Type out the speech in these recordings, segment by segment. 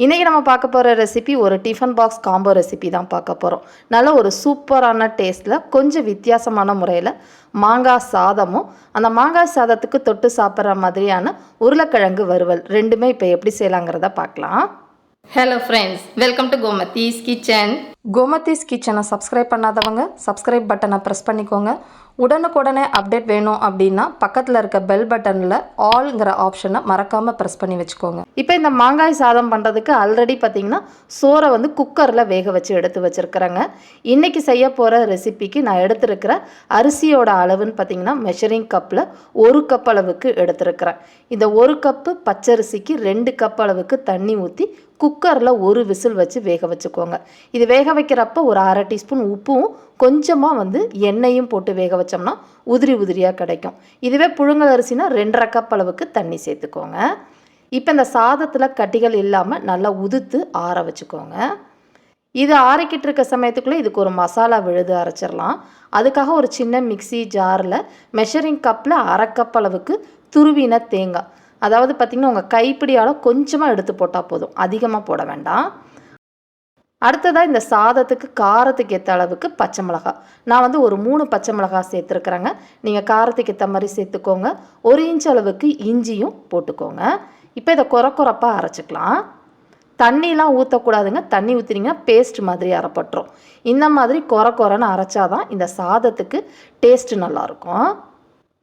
இன்றைக்கி நம்ம பார்க்க போகிற ரெசிபி ஒரு டிஃபன் பாக்ஸ் காம்போ ரெசிபி தான் பார்க்க போகிறோம் நல்ல ஒரு சூப்பரான டேஸ்ட்டில் கொஞ்சம் வித்தியாசமான முறையில் மாங்காய் சாதமும் அந்த மாங்காய் சாதத்துக்கு தொட்டு சாப்பிட்ற மாதிரியான உருளைக்கிழங்கு வறுவல் ரெண்டுமே இப்போ எப்படி செய்யலாங்கிறத பார்க்கலாம். Hello friends welcome to Gomathi's kitchen Gomathi's கிச்சனை சப்ஸ்கிரைப் பண்ணாதவங்க சப்ஸ்கிரைப் பட்டனை ப்ரெஸ் பண்ணிக்கோங்க. உடனுக்குடனே அப்டேட் வேணும் அப்படின்னா பக்கத்தில் இருக்க பெல் பட்டனில் ஆல்ங்கிற ஆப்ஷனை மறக்காமல் ப்ரெஸ் பண்ணி வச்சுக்கோங்க. இப்போ இந்த மாங்காய் சாதம் பண்ணுறதுக்கு ஆல்ரெடி பார்த்தீங்கன்னா சோறை வந்து குக்கரில் வேக வச்சு எடுத்து வச்சுருக்கிறேங்க. இன்றைக்கி செய்ய போகிற ரெசிபிக்கு நான் எடுத்துருக்கிற அரிசியோட அளவுன்னு பார்த்தீங்கன்னா மெஷரிங் கப்பில் ஒரு கப் அளவுக்கு எடுத்துருக்கிறேன். இந்த ஒரு கப்பு பச்சரிசிக்கு ரெண்டு கப் அளவுக்கு தண்ணி ஊற்றி குக்கரில் ஒரு விசில் வச்சு வேக வச்சுக்கோங்க. இது வேக வைக்கிறப்ப ஒரு அரை டீஸ்பூன் உப்பும் கொஞ்சமாக வந்து எண்ணெயும் போட்டு வேக வச்சோம்னா உதிரி உதிரியாக கிடைக்கும். இதுவே புழுங்கல் அரிசினா ரெண்டரை கப் அளவுக்கு தண்ணி சேர்த்துக்கோங்க. இப்போ இந்த சாதத்தில் கட்டிகள் இல்லாமல் நல்லா உதுத்து ஆற வச்சுக்கோங்க. இது ஆறிக்கிட்டு இருக்க சமயத்துக்குள்ளே இதுக்கு ஒரு மசாலா விழுது அரைச்சிடலாம் அதுக்காக ஒரு சின்ன மிக்ஸி ஜாரில் மெஷரிங் கப்பில் அரை கப் அளவுக்கு துருவின தேங்காய். அதாவது பார்த்திங்கன்னா உங்கள் கைப்பிடியால் கொஞ்சமாக எடுத்து போட்டால் போதும். அதிகமாக போட வேண்டாம். அடுத்ததாக இந்த சாதத்துக்கு காரத்துக்கு ஏற்ற அளவுக்கு பச்சை மிளகாய். நான் வந்து ஒரு மூணு பச்சை மிளகாய் சேர்த்துருக்குறேங்க. நீங்கள் காரத்துக்கு ஏற்ற மாதிரி சேர்த்துக்கோங்க. ஒரு இன்ச் அளவுக்கு இஞ்சியும் போட்டுக்கோங்க. இப்போ இதை குறை குறைப்பாக அரைச்சிக்கலாம். தண்ணிலாம் ஊற்றக்கூடாதுங்க தண்ணி ஊற்றினீங்கன்னா பேஸ்ட் மாதிரி அரைப்பட்டுரும். இந்த மாதிரி குறை குறைன்னு அரைச்சாதான் இந்த சாதத்துக்கு டேஸ்ட்டு நல்லாயிருக்கும்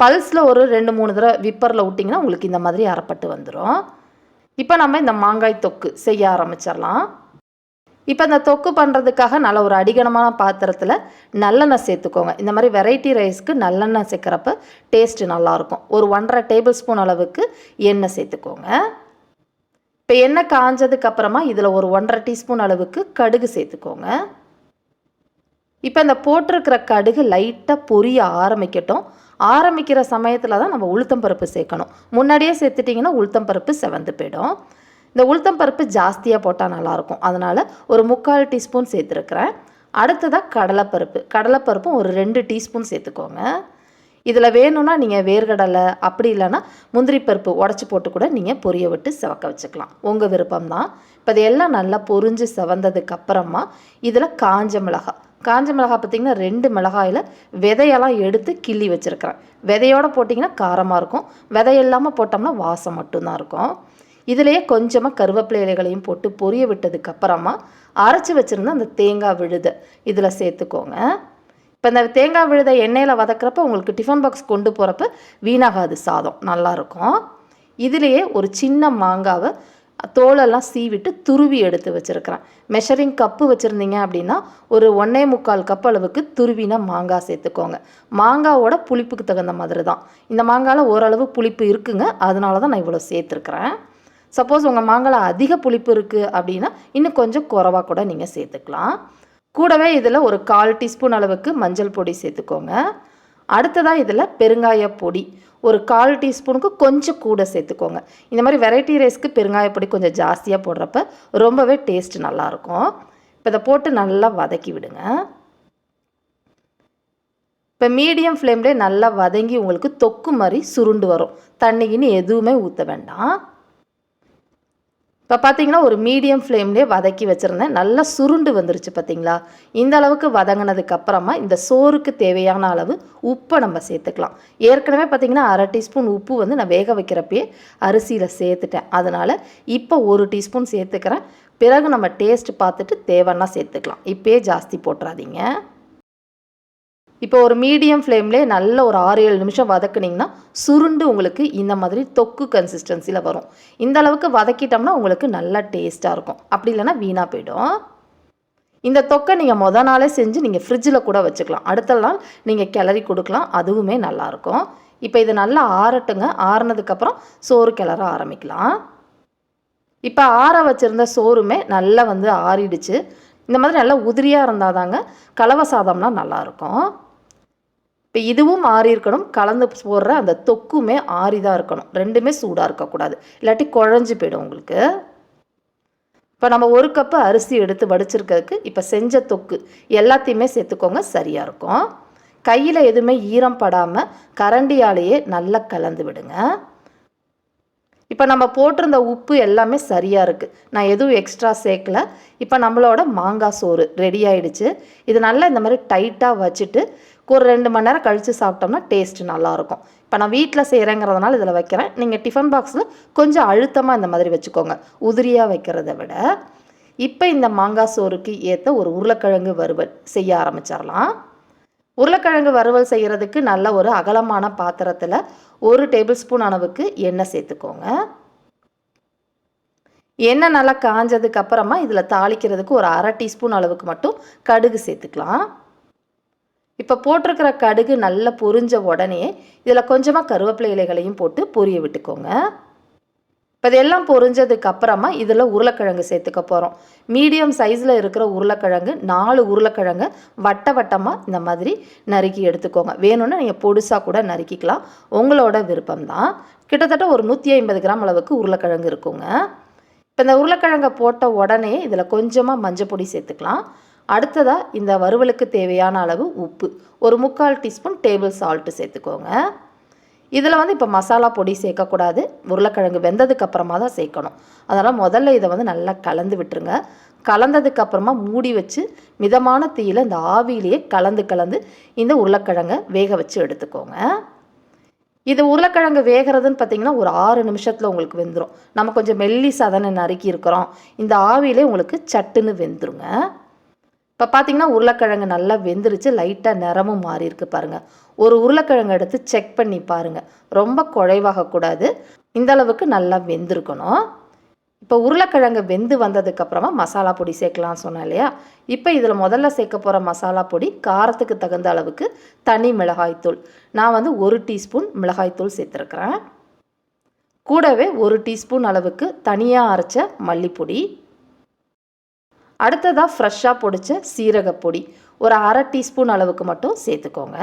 பல்ஸில் ஒரு ரெண்டு மூணு தடவை விப்பரில் விட்டிங்கன்னா உங்களுக்கு இந்த மாதிரி அறப்பட்டு வந்துடும் இப்போ நம்ம இந்த மாங்காய் தொக்கு செய்ய ஆரம்பிச்சிடலாம். இப்போ இந்த தொக்கு பண்ணுறதுக்காக நல்ல ஒரு அடிகனமான பாத்திரத்தில் நல்லெண்ணெய் சேர்த்துக்கோங்க. இந்த மாதிரி வெரைட்டி ரைஸ்க்கு நல்லெண்ணெய் சேர்க்குறப்ப டேஸ்ட்டு நல்லாயிருக்கும். ஒரு ஒன்றரை டேபிள் ஸ்பூன் அளவுக்கு எண்ணெய் சேர்த்துக்கோங்க. இப்போ எண்ணெய் காஞ்சதுக்கப்புறமா இதில் ஒரு ஒன்றரை டீஸ்பூன் அளவுக்கு கடுகு சேர்த்துக்கோங்க. இப்போ இந்த போட்டிருக்கிற கடுகு லைட்டாக பொரிய ஆரம்பிக்கட்டும். ஆரம்பிக்கிற சமயத்தில் தான் நம்ம உளுத்தம் பருப்பு சேர்க்கணும். முன்னாடியே சேர்த்துட்டிங்கன்னா உளுத்தம் பருப்பு செவந்து போயிடும். இந்த உளுத்தம் பருப்பு ஜாஸ்தியாக போட்டால் நல்லாயிருக்கும். அதனால் ஒரு முக்கால் டீஸ்பூன் சேர்த்துருக்குறேன். அடுத்ததாக கடலைப்பருப்பு. கடலைப்பருப்பும் ஒரு ரெண்டு டீஸ்பூன் சேர்த்துக்கோங்க. இதில் வேணும்னா நீங்கள் வேர்கடலை அப்படி இல்லைன்னா முந்திரி பருப்பு உடச்சி போட்டு கூட நீங்கள் பொரிய விட்டு செவக்க வச்சுக்கலாம். உங்கள் விருப்பம் தான் இப்போ இதெல்லாம் நல்லா பொரிஞ்சு செவந்ததுக்கு அப்புறமா இதில் காஞ்ச மிளகாய் காஞ்ச மிளகாய் பார்த்திங்கன்னா ரெண்டு மிளகாயில் விதையெல்லாம் எடுத்து கிள்ளி வச்சுருக்கிறேன். விதையோடு போட்டிங்கன்னா காரமாக இருக்கும். விதை இல்லாமல் போட்டோம்னா வாசம் மட்டும்தான் இருக்கும். இதிலேயே கொஞ்சமாக கருவேப்பிலை இலைகளையும் போட்டு பொரிய விட்டதுக்கப்புறமா அரைச்சி வச்சுருந்த அந்த தேங்காய் விழுதை இதில் சேர்த்துக்கோங்க. இப்போ இந்த தேங்காய் விழுதை எண்ணெயில் வதக்கிறப்ப உங்களுக்கு டிஃபன் பாக்ஸ் கொண்டு போகிறப்ப வீணாகாது சாதம் நல்லாயிருக்கும் இதுலேயே ஒரு சின்ன மாங்காவை தோலெல்லாம் சீவிட்டு துருவி எடுத்து வச்சுருக்கிறேன். மெஷரிங் கப்பு வச்சுருந்தீங்க அப்படின்னா ஒரு ஒன்றே முக்கால் கப் அளவுக்கு துருவினா மாங்காய் சேர்த்துக்கோங்க. மாங்காவோட புளிப்புக்கு தகுந்த மாதிரி தான் இந்த மாங்காயில் ஓரளவு புளிப்பு இருக்குங்க. அதனால தான் நான் இவ்வளோ சேர்த்துருக்குறேன். சப்போஸ் உங்கள் மாங்காயில் அதிக புளிப்பு இருக்குது அப்படின்னா இன்னும் கொஞ்சம் குறவாக கூட நீங்கள் சேர்த்துக்கலாம். கூடவே இதில் ஒரு கால் டீஸ்பூன் அளவுக்கு மஞ்சள் பொடி சேர்த்துக்கோங்க. அடுத்ததாக இதில் பெருங்காய பொடி. ஒரு கால் டீஸ்பூனுக்கு கொஞ்சம் கூட சேர்த்துக்கோங்க. இந்த மாதிரி வெரைட்டி ரைஸ்க்கு பெருங்காய பொடி கொஞ்சம் ஜாஸ்தியாக போடுறப்ப ரொம்பவே டேஸ்ட் நல்லாயிருக்கும். இப்போ இதை போட்டு நல்லா வதக்கி விடுங்க. இப்போ மீடியம் ஃப்ளேம்லேயே நல்லா வதங்கி உங்களுக்கு தொக்கு மாதிரி சுருண்டு வரும். தண்ணிக்குன்னு எதுவுமே ஊற்ற வேண்டாம். இப்போ பார்த்தீங்கன்னா ஒரு மீடியம் ஃப்ளேம்லேயே வதக்கி வச்சுருந்தேன். நல்லா சுருண்டு வந்துருச்சு பார்த்தீங்களா இந்த அளவுக்கு வதங்கினதுக்கு அப்புறமா இந்த சோறுக்கு தேவையான அளவு உப்பை நம்ம சேர்த்துக்கலாம். ஏற்கனவே பார்த்தீங்கன்னா அரை டீஸ்பூன் உப்பு வந்து நான் வேக வைக்கிறப்பயே அரிசியில் சேர்த்துட்டேன். அதனால் இப்போ ஒரு டீஸ்பூன் சேர்த்துக்கிறேன். பிறகு நம்ம டேஸ்ட் பார்த்துட்டு தேவைன்னா சேர்த்துக்கலாம். இப்போயே ஜாஸ்தி போட்டுறாதீங்க. இப்போ ஒரு மீடியம் ஃப்ளேம்லே நல்ல ஒரு ஆறு ஏழு நிமிஷம் வதக்குனிங்கன்னா சுருண்டு உங்களுக்கு இந்த மாதிரி தொக்கு கன்சிஸ்டன்சியில் வரும். இந்த அளவுக்கு வதக்கிட்டோம்னா உங்களுக்கு நல்லா டேஸ்ட்டாக இருக்கும். அப்படி இல்லைன்னா வீணாக போயிடும். இந்த தொக்கை நீங்கள் மொதல் நாளே செஞ்சு நீங்கள் ஃப்ரிட்ஜில் கூட வச்சுக்கலாம். அடுத்த நாள் நீங்கள் கிளறி கொடுக்கலாம். அதுவுமே நல்லாயிருக்கும் இப்போ இது நல்லா ஆறட்டுங்க. ஆறுனதுக்கப்புறம் சோறு கிளற ஆரம்பிக்கலாம். இப்போ ஆற வச்சுருந்த சோறுமே நல்லா வந்து ஆறிடுச்சு. இந்த மாதிரி நல்லா உதிரியாக இருந்தால் தாங்க கலவை சாதம்லாம் நல்லாயிருக்கும் இப்போ இதுவும் ஆறி இருக்கணும். கலந்து போடுற அந்த தொக்குமே ஆறி தான் இருக்கணும். ரெண்டுமே சூடாக இருக்கக்கூடாது. இல்லாட்டி குழஞ்சி போயிடும் உங்களுக்கு. இப்போ நம்ம ஒரு கப்பு அரிசி எடுத்து வடிச்சிருக்கிறதுக்கு இப்போ செஞ்ச தொக்கு எல்லாத்தையுமே சேர்த்துக்கோங்க. சரியாக இருக்கும். கையில் எதுவுமே ஈரம் படாமல் கரண்டியாலேயே நல்லா கலந்து விடுங்க. இப்போ நம்ம போட்டிருந்த உப்பு எல்லாமே சரியாக இருக்குது நான் எதுவும் எக்ஸ்ட்ரா சேர்க்கல. இப்போ நம்மளோட மாங்காய் சோறு ரெடி ஆயிடுச்சு. இது நல்லா இந்த மாதிரி டைட்டாக வச்சுட்டு ஒரு ரெண்டு மணி நேரம் கழித்து சாப்பிட்டோம்னா டேஸ்ட் நல்லாயிருக்கும். இப்போ நான் வீட்டில் செய்கிறேங்கிறதுனால இதில் வைக்கிறேன். நீங்கள் டிஃபன் பாக்ஸில் கொஞ்சம் அழுத்தமாக இந்த மாதிரி வச்சுக்கோங்க. உதிரியாக வைக்கிறத விட இப்போ இந்த மாங்காய் சோறுக்கு ஏற்ற ஒரு உருளைக்கிழங்கு வறுவல் செய்ய ஆரம்பிச்சிடலாம். உருளைக்கிழங்கு வறுவல் செய்கிறதுக்கு நல்ல ஒரு அகலமான பாத்திரத்தில் ஒரு டேபிள் ஸ்பூன் அளவுக்கு எண்ணெய் சேர்த்துக்கோங்க. எண்ணெய் நல்லா காஞ்சதுக்கு அப்புறமா இதில் தாளிக்கிறதுக்கு ஒரு அரை டீஸ்பூன் அளவுக்கு மட்டும் கடுகு சேர்த்துக்கலாம். இப்போ போட்டிருக்கிற கடுகு நல்லா பொரிஞ்ச உடனே இதில் கொஞ்சமாக கருவேப்பிலை இலைகளையும் போட்டு பொரிய விட்டுக்கோங்க. இப்போ இதெல்லாம் பொரிஞ்சதுக்கு அப்புறமா இதில் உருளைக்கிழங்கு சேர்த்துக்க போகிறோம் மீடியம் சைஸில் இருக்கிற உருளைக்கிழங்கு நாலு உருளைக்கிழங்கு வட்ட வட்டமாக இந்த மாதிரி நறுக்கி எடுத்துக்கோங்க. வேணும்னா நீங்கள் பொடுசாக கூட நறுக்கிக்கலாம். உங்களோட விருப்பம்தான். கிட்டத்தட்ட ஒரு நூற்றி ஐம்பது கிராம் அளவுக்கு உருளைக்கிழங்கு இருக்குங்க. இப்போ இந்த உருளைக்கிழங்கை போட்ட உடனே இதில் கொஞ்சமாக மஞ்சள் பொடி சேர்த்துக்கலாம். அடுத்ததாக இந்த வறுவலுக்கு தேவையான அளவு உப்பு. ஒரு முக்கால் டீஸ்பூன் டேபிள் சால்ட்டு சேர்த்துக்கோங்க. இதில் வந்து இப்போ மசாலா பொடி சேர்க்கக்கூடாது. உருளைக்கிழங்கு வெந்ததுக்கு அப்புறமா தான் சேர்க்கணும். அதனால் முதல்ல இதை வந்து நல்லா கலந்து விட்டுருங்க. கலந்ததுக்கு அப்புறமா மூடி வச்சு மிதமான தீயில் இந்த ஆவியிலேயே கலந்து கலந்து இந்த உருளைக்கிழங்கை வேக வச்சு எடுத்துக்கோங்க. இது உருளைக்கிழங்கு வேகிறதுன்னு பார்த்தீங்கன்னா ஒரு ஆறு நிமிஷத்தில் உங்களுக்கு வெந்துடும் நம்ம கொஞ்சம் மெல்லி சதனை நறுக்கி இருக்கிறோம். இந்த ஆவியிலே உங்களுக்கு சட்டுன்னு வெந்துருங்க. இப்போ பார்த்தீங்கன்னா உருளைக்கிழங்கு நல்லா வெந்துருச்சு லைட்டாக நிறமும் மாறியிருக்கு பாருங்கள் ஒரு உருளைக்கிழங்கு எடுத்து செக் பண்ணி பாருங்கள் ரொம்ப குழைவாகக்கூடாது இந்த அளவுக்கு நல்லா வெந்திருக்கணும். இப்போ உருளைக்கிழங்கு வெந்து வந்ததுக்கப்புறமா மசாலா பொடி சேர்க்கலாம்னு சொன்னேன் இல்லையா? இப்போ இதில் முதல்ல சேர்க்க போகிற மசாலா பொடி காரத்துக்கு தகுந்த அளவுக்கு தனி மிளகாய்த்தூள். நான் வந்து ஒரு டீஸ்பூன் மிளகாய்த்தூள் சேர்த்துருக்குறேன். கூடவே ஒரு டீஸ்பூன் அளவுக்கு தனியாக அரைச்ச மல்லிப்பொடி. அடுத்ததாக ஃப்ரெஷ்ஷாக பொடிச்ச சீரகப்பொடி. ஒரு அரை டீஸ்பூன் அளவுக்கு மட்டும் சேர்த்துக்கோங்க.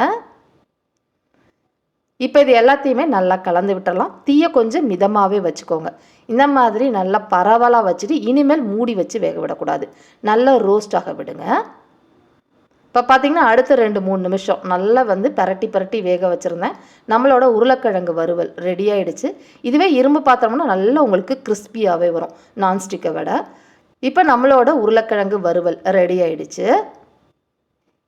இப்போ இது எல்லாத்தையுமே நல்லா கலந்து விட்டுடலாம் தீயை கொஞ்சம் மிதமாகவே வச்சுக்கோங்க. இந்த மாதிரி நல்லா பரவலாக வச்சுட்டு இனிமேல் மூடி வச்சு வேக விடக்கூடாது. நல்லா ரோஸ்டாக விடுங்க. இப்போ பார்த்திங்கன்னா அடுத்த ரெண்டு மூணு நிமிஷம் நல்லா வந்து பரட்டி பரட்டி வேக வச்சுருந்தேன். நம்மளோட உருளைக்கிழங்கு வறுவல் ரெடி ஆகிடுச்சு இதுவே இரும்பு பாத்திரம்னா நல்லா உங்களுக்கு கிறிஸ்பியாகவே வரும். நான்ஸ்டிக்கை விட. இப்போ நம்மளோட உருளைக்கிழங்கு வறுவல் ரெடி ஆயிடுச்சு.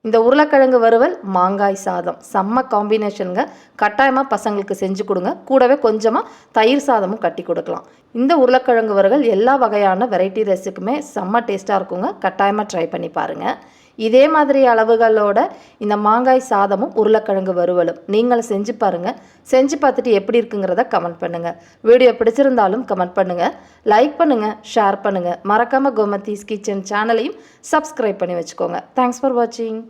இந்த உருளைக்கிழங்கு வறுவல் மாங்காய் சாதம். செம்ம காம்பினேஷனுங்க கட்டாயமாக பசங்களுக்கு செஞ்சு கொடுங்க. கூடவே கொஞ்சமாக தயிர் சாதமும் கட்டி கொடுக்கலாம். இந்த உருளைக்கிழங்கு வறுவல் எல்லா வகையான வெரைட்டி ரைஸுக்குமே செம்ம டேஸ்ட்டாக இருக்குங்க. கட்டாயமாக ட்ரை பண்ணி பாருங்கள் இதே மாதிரி அளவுகளோட இந்த மாங்காய் சாதமும் உருளைக்கிழங்கு வறுவலும். நீங்கள் செஞ்சு பாருங்கள் செஞ்சு பார்த்துட்டு எப்படி இருக்குங்கிறத கமெண்ட் பண்ணுங்கள் வீடியோ பிடிச்சிருந்தாலும் கமெண்ட் பண்ணுங்கள் லைக் பண்ணுங்கள் ஷேர் பண்ணுங்கள் மறக்காமல் கோமதீஸ் கிச்சன் சேனலையும் சப்ஸ்கிரைப் பண்ணி வச்சுக்கோங்க. தேங்க்ஸ் ஃபார் வாட்சிங்